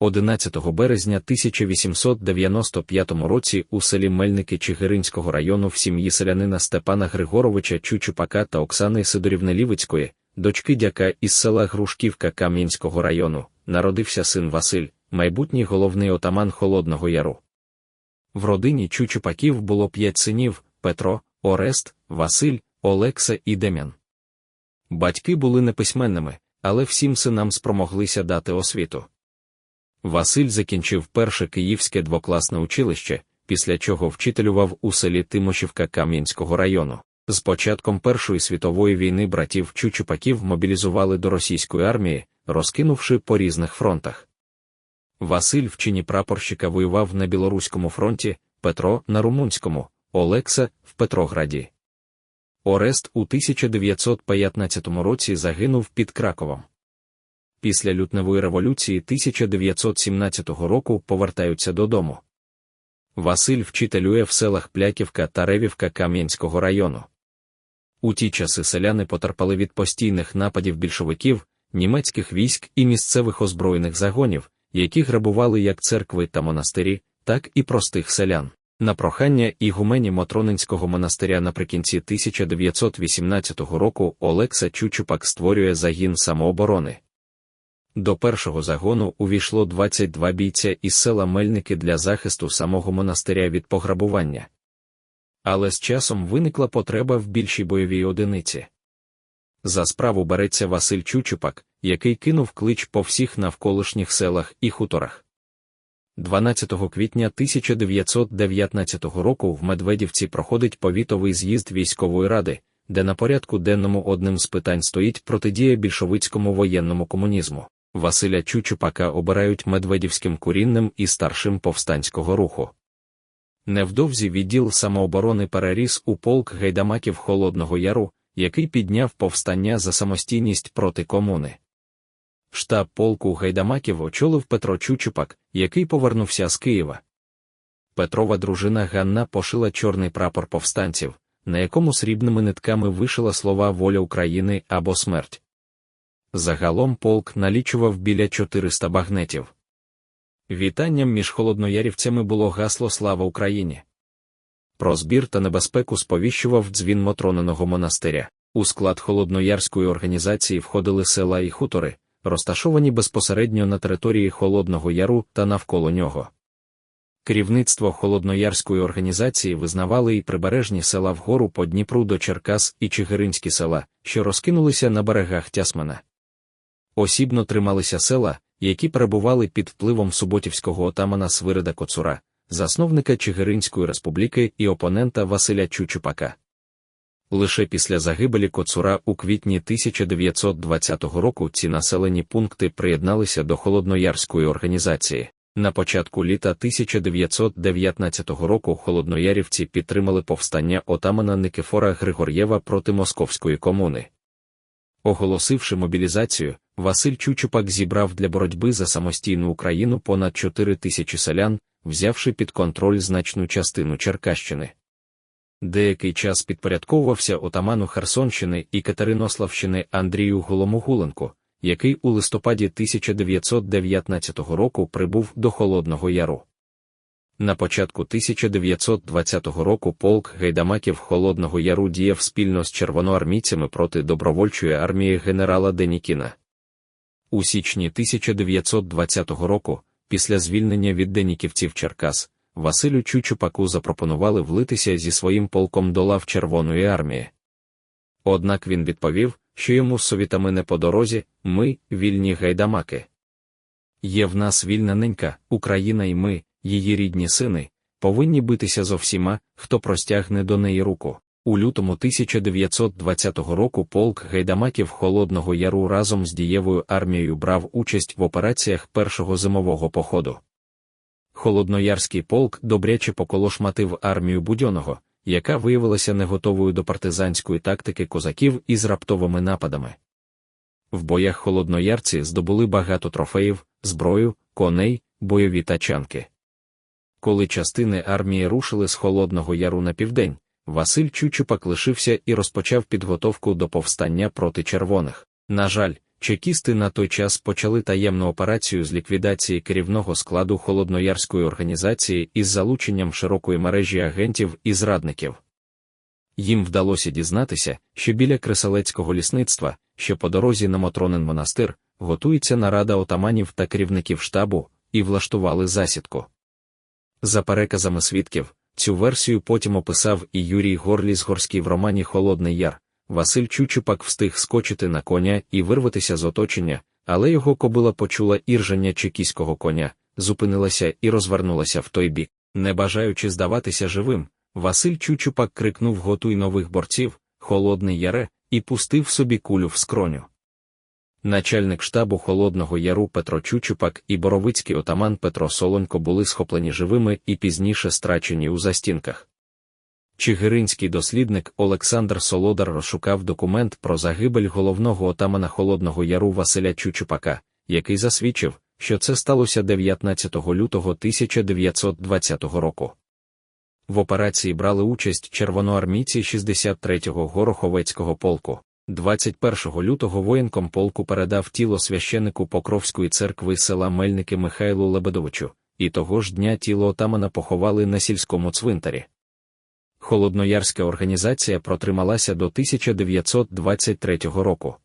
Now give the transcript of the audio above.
11 березня 1895 році у селі Мельники Чигиринського району в сім'ї селянина Степана Григоровича Чучупака та Оксани Сидорівни Лівицької, дочки дяка із села Грушківка Кам'янського району, народився син Василь, майбутній головний отаман Холодного Яру. В родині Чучупаків було п'ять синів Петро, Орест, Василь, Олекса і Дем'ян. Батьки були неписьменними, але всім синам спромоглися дати освіту. Василь закінчив перше київське двокласне училище, після чого вчителював у селі Тимошівка Кам'янського району. З початком Першої світової війни братів Чучупаків мобілізували до російської армії, розкинувши по різних фронтах. Василь в чині прапорщика воював на Білоруському фронті, Петро на Румунському, Олекса в Петрограді. Орест у 1915 році загинув під Краковом. Після лютневої революції 1917 року повертаються додому. Василь вчителює в селах Пляківка та Ревівка Кам'янського району. У ті часи селяни потерпали від постійних нападів більшовиків, німецьких військ і місцевих озброєних загонів, які грабували як церкви та монастирі, так і простих селян. На прохання ігумені Мотронинського монастиря наприкінці 1918 року Олекса Чучупак створює загін самооборони. До першого загону увійшло 22 бійця із села Мельники для захисту самого монастиря від пограбування. Але з часом виникла потреба в більшій бойовій одиниці. За справу береться Василь Чучупак, який кинув клич по всіх навколишніх селах і хуторах. 12 квітня 1919 року в Медведівці проходить повітовий з'їзд військової ради, де на порядку денному одним з питань стоїть протидія більшовицькому воєнному комунізму. Василя Чучупака обирають медведівським курінним і старшим повстанського руху. Невдовзі відділ самооборони переріс у полк гайдамаків Холодного Яру, який підняв повстання за самостійність проти комуни. Штаб полку гайдамаків очолив Петро Чучупак, який повернувся з Києва. Петрова дружина Ганна пошила чорний прапор повстанців, на якому срібними нитками вишила слова Воля України або смерть. Загалом полк налічував біля 400 багнетів. Вітанням між холодноярівцями було гасло Слава Україні. Про збір та небезпеку сповіщував дзвін Мотроненого монастиря. У склад холодноярської організації входили села і хутори, розташовані безпосередньо на території Холодного Яру та навколо нього. Керівництво холодноярської організації визнавали і прибережні села вгору по Дніпру до Черкас і Чигиринські села, що розкинулися на берегах Тясмина. Осібно трималися села, які перебували під впливом суботівського отамана Свирида Коцура, засновника Чигиринської республіки і опонента Василя Чучупака. Лише після загибелі Коцура у квітні 1920 року ці населені пункти приєдналися до Холодноярської організації. На початку літа 1919 року холодноярівці підтримали повстання отамана Никифора Григор'єва проти Московської комуни. Оголосивши мобілізацію, Василь Чучупак зібрав для боротьби за самостійну Україну понад 4 тисячі селян, взявши під контроль значну частину Черкащини. Деякий час підпорядковувався отаману Херсонщини і Катеринославщини Андрію Голомогуленку, який у листопаді 1919 року прибув до Холодного Яру. На початку 1920 року полк гайдамаків Холодного Яру діяв спільно з червоноармійцями проти добровольчої армії генерала Денікіна. У січні 1920 року, після звільнення від деніківців Черкас, Василю Чучупаку запропонували влитися зі своїм полком до лав Червоної армії. Однак він відповів, що йому з совітами не по дорозі, ми, вільні гайдамаки. Є в нас вільна ненька, Україна і ми, її рідні сини, повинні битися зо всіма, хто простягне до неї руку. У лютому 1920 року полк гайдамаків Холодного Яру разом з дієвою армією брав участь в операціях першого зимового походу. Холодноярський полк добряче поколошматив армію Будьоного, яка виявилася не готовою до партизанської тактики козаків із раптовими нападами. В боях холодноярці здобули багато трофеїв, зброю, коней, бойові тачанки. Коли частини армії рушили з Холодного Яру на південь, Василь Чучупак лишився і розпочав підготовку до повстання проти червоних. На жаль, Чекісти на той час почали таємну операцію з ліквідації керівного складу холодноярської організації із залученням широкої мережі агентів і зрадників. Їм вдалося дізнатися, що біля Кресалецького лісництва, що по дорозі на Мотронин монастир, готується нарада отаманів та керівників штабу, і влаштували засідку. За переказами свідків, цю версію потім описав і Юрій Горліс-Горський в романі Холодний Яр. Василь Чучупак встиг скочити на коня і вирватися з оточення, але його кобила почула іржання чекіського коня, зупинилася і розвернулася в той бік. Не бажаючи здаватися живим, Василь Чучупак крикнув Готуй нових борців, холодний яре, і пустив собі кулю в скроню. Начальник штабу Холодного Яру Петро Чучупак і боровицький отаман Петро Солонько були схоплені живими і пізніше страчені у застінках. Чигиринський дослідник Олександр Солодар розшукав документ про загибель головного отамана Холодного Яру Василя Чучупака, який засвідчив, що це сталося 19 лютого 1920 року. В операції брали участь червоноармійці 63-го Гороховецького полку. 21 лютого воєнком полку передав тіло священику Покровської церкви села Мельники Михайлу Лебедовичу, і того ж дня тіло отамана поховали на сільському цвинтарі. Холодноярська організація протрималася до 1923 року.